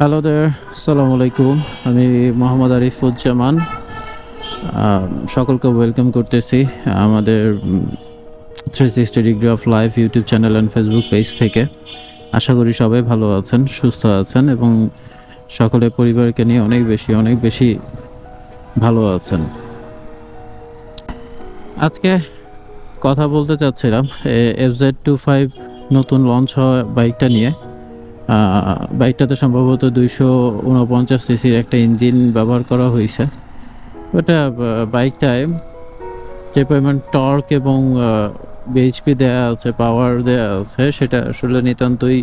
Hello দের আসসালামু আলাইকুম আমি মোহাম্মদ আরিফুজ্জামান। সকলকে ওয়েলকাম করতেছি আমাদের three sixty degree of life YouTube channel and Facebook page থেকে। আশা করি সবাই ভালো আছেন, সুস্থ আছেন এবং সকলে পরিবারকে নিয়ে অনেক বেশি অনেক বেশি ভালো আছেন। আজকে কথা বলতে চাচ্ছিলাম এফ জেড টু ফাইভ নতুন লঞ্চ হওয়া বাইকটা নিয়ে। বাইকটাতে সম্ভবত দুইশো উনপঞ্চাশ সিসির একটা ইঞ্জিন ব্যবহার করা হয়েছে। ওটা বাইকটায় যে পরিমাণ টর্ক এবং বিএইচপি দেয়া আছে পাওয়ার দেয়া আছে, সেটা আসলে নিতান্তই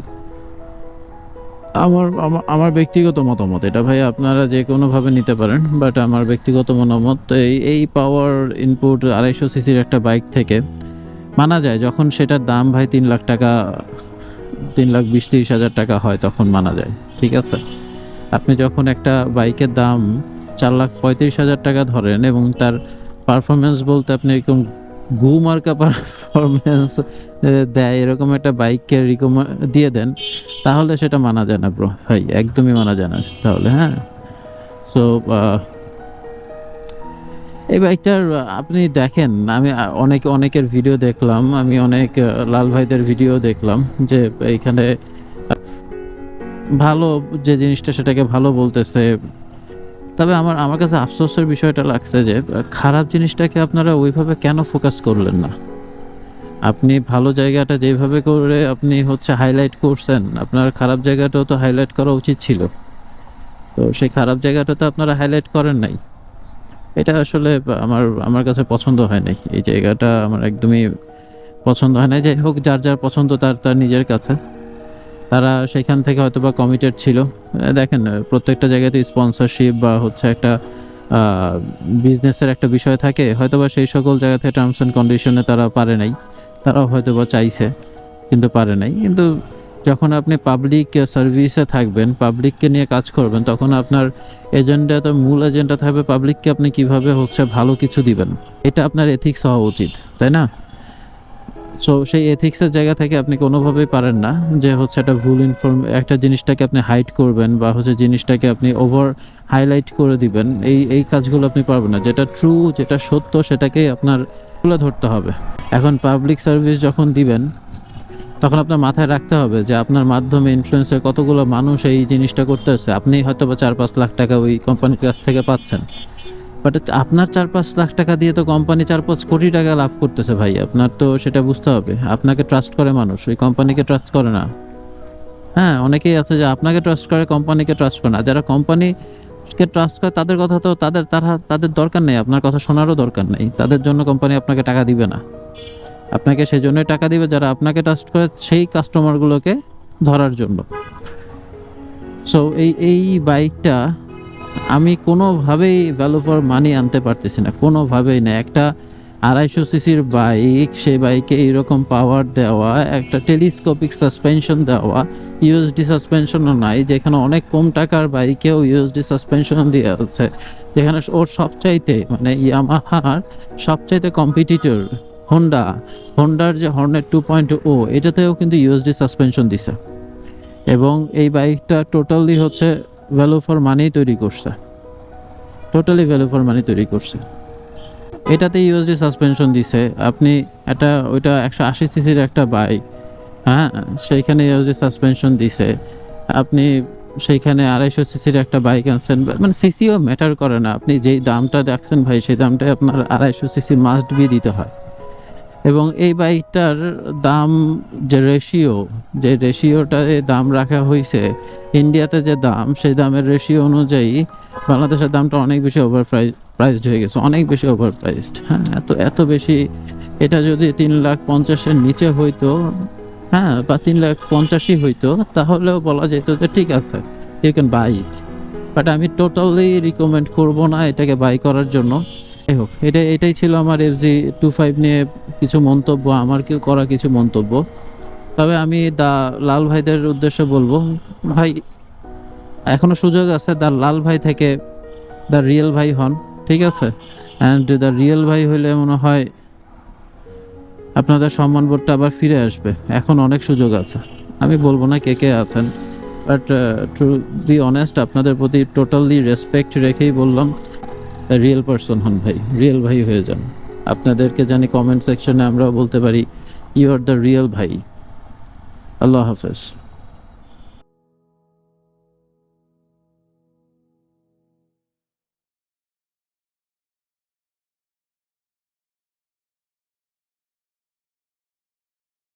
আমার আমার ব্যক্তিগত মতামত। এটা ভাই আপনারা যে কোনোভাবে নিতে পারেন বাট আমার ব্যক্তিগত মতামত এই এই পাওয়ার ইনপুট আড়াইশো সিসির একটা বাইক থেকে মানা যায়, যখন সেটার দাম ভাই তিন লাখ টাকা তিন লাখ বিশ তিরিশ হাজার টাকা হয় তখন মানা যায়, ঠিক আছে? আপনি যখন একটা বাইকের দাম চার লাখ পঁয়ত্রিশ হাজার টাকা ধরেন এবং তার পারফরমেন্স বলতে আপনি এরকম গু মার্কা পারফরমেন্স দেয়, এরকম একটা বাইককে রিকম দিয়ে দেন, তাহলে সেটা মানা যায় না ব্রো ভাই, একদমই মানা যায় না তাহলে হ্যাঁ? সো এই বাইকটার আপনি দেখেন, আমি অনেক, অনেকের ভিডিও দেখলাম, আমি অনেক লাল ভাইদের ভিডিও দেখলাম যে এইখানে, ভালো যে জিনিসটা সেটাকে ভালো বলতেছে। তবে আমার আমার কাছে আফসোসের বিষয়টা লাগছে যে খারাপ জিনিসটাকে আপনারা ওইভাবে কেন ফোকাস করলেন না? আপনি ভালো জায়গাটা যেভাবে করে আপনি হচ্ছে হাইলাইট করছেন, আপনার খারাপ জায়গাটাও তো হাইলাইট করা উচিত ছিল। তো সেই খারাপ জায়গাটা তো আপনারা হাইলাইট করেন নাই। এটা আসলে আমার আমার কাছে পছন্দ হয় নাই। এই জায়গাটা আমার একদমই পছন্দ হয় না যাই হোক, যার যার পছন্দ, তার তার নিজের কাছে। তারা সেখান থেকে হয়তো বা কমিটেড ছিল দেখেন প্রত্যেকটা জায়গাতে স্পন্সরশিপ বা হচ্ছে একটা বিজনেসের একটা বিষয় থাকে। হয়তো বা সেই সকল জায়গাতে টার্মস অ্যান্ড কন্ডিশনে তারা পারে নাই। তারাও হয়তো বা চাইছে, কিন্তু পারে নাই। কিন্তু যখন আপনি পাবলিক সার্ভিসে থাকবেন পাবলিককে নিয়ে কাজ করবেন, তখন আপনার এজেন্ডা তো মূল এজেন্ডা থাকবে পাবলিককে আপনি কীভাবে হচ্ছে ভালো কিছু দিবেন। এটা আপনার এথিক্স হওয়া উচিত, তাই না? সো সেই এথিক্সের জায়গা থেকে আপনি কোনোভাবেই পারেন না যে হচ্ছে একটা ভুল ইনফর্ম একটা জিনিসটাকে আপনি হাইড করবেন বা হচ্ছে জিনিসটাকে আপনি ওভার হাইলাইট করে দিবেন। এই এই কাজগুলো আপনি পারবেন না। যেটা ট্রু যেটা সত্য, সেটাকেই আপনার তুলে ধরতে হবে। এখন পাবলিক সার্ভিস যখন দিবেন তখন আপনার মাথায় রাখতে হবে যে আপনার মাধ্যমে ইনফ্লুয়েন্সের কতগুলো মানুষ এই জিনিসটা করতেছে। আপনি হয়তো বা চার পাঁচ লাখ টাকা ওই কোম্পানির কাছ থেকে পাচ্ছেন। বাট আপনার চার পাঁচ লাখ টাকা দিয়ে তো কোম্পানি চার পাঁচ কোটি টাকা লাভ করতেছে ভাই। আপনার তো সেটা বুঝতে হবে। আপনাকে ট্রাস্ট করে মানুষ, ওই কোম্পানিকে ট্রাস্ট করে না। হ্যাঁ অনেকেই আছে যে আপনাকে ট্রাস্ট করে কোম্পানিকে ট্রাস্ট করে না। যারা কোম্পানিকে ট্রাস্ট করে, তাদের কথা তো তাদের, তারা, তাদের দরকার নেই। আপনার কথা শোনারও দরকার নেই। তাদের জন্য কোম্পানি আপনাকে টাকা দিবে না। আপনাকে সেই জন্যই টাকা দিবে যারা আপনাকে ট্রাস্ট করে সেই কাস্টমারগুলোকে ধরার জন্য। সো এই এই বাইকটা আমি কোনোভাবেই ভ্যালু ফর মানি আনতে পারতেছি না, কোনোভাবেই না। একটা আড়াইশো সিসির বাইক সেই বাইকে এইরকম পাওয়ার দেওয়া, একটা টেলিস্কোপিক সাসপেনশন দেওয়া ইউএসডি সাসপেনশনও নাই, যেখানে অনেক কম টাকার বাইকেও ইউএসডি সাসপেনশন দিয়ে আছে। যেখানে ওর সবচাইতে মানে ইয়ামাহার সবচাইতে কম্পিটিটর হোন্ডা হন্ডার যে হর্নেট টু পয়েন্ট ও এটাতেও কিন্তু ইউএসডি সাসপেনশন দিছে। এবং এই বাইকটা টোটালি হচ্ছে ভ্যালু ফর মানি তৈরি করছে। টোটালি ভ্যালু ফর মানি তৈরি করছে। এটাতে ইউএসডি সাসপেনশন দিছে। আপনি একটা, ওইটা একশো আশি সিসির একটা বাইক হ্যাঁ? সেইখানে ইউএসডি সাসপেনশন দিছে। আপনি সেইখানে আড়াইশো সিসির একটা বাইক আনছেন। মানে সিসিও ম্যাটার করে না। আপনি যেই দামটা দেখছেন ভাই, সেই দামটাই আপনার আড়াইশো সিসি মাস্ট বি দিতে হয়। এবং এই বাইকটার দাম যে রেশিও যে রেশিওটায় দাম রাখা হয়েছে ইন্ডিয়াতে যে দাম, সেই দামের রেশিও অনুযায়ী বাংলাদেশের দামটা অনেক বেশি ওভার প্রাইসড হয়ে গেছে, অনেক বেশি ওভার প্রাইসড হ্যাঁ এত এত বেশি। এটা যদি তিন লাখ পঞ্চাশের নিচে হইতো হ্যাঁ বা তিন লাখ পঞ্চাশই হইতো, তাহলেও বলা যেত যে ঠিক আছে you can buy it but আমি টোটালি রিকমেন্ড করব না এটাকে বাই করার জন্য। যাই হোক, এটা, এটাই ছিল আমার এফ জি টু ফাইভ নিয়ে কিছু মন্তব্য, আমার কেউ করা কিছু মন্তব্য। তবে আমি দা, লাল ভাইদের উদ্দেশ্যে বলব, ভাই, এখনও সুযোগ আছে দা লাল ভাই থেকে দ্য রিয়েল ভাই হন, ঠিক আছে? অ্যান্ড দ্য রিয়েল ভাই হইলে মনে হয় আপনাদের সম্মানবোধটা আবার ফিরে আসবে। এখন অনেক সুযোগ আছে। আমি বলব না কে কে আছেন বাট টু বি অনেস্ট আপনাদের প্রতি টোটালি রেসপেক্ট রেখেই বললাম। রিয়েল পার্সন হন ভাই রিয়েল ভাই হয়ে যান। আপনাদেরকে জানি কমেন্ট সেকশনে আমরাও বলতে পারি ইউ আর দ্য রিয়েল ভাই. আল্লাহ হাফেজ।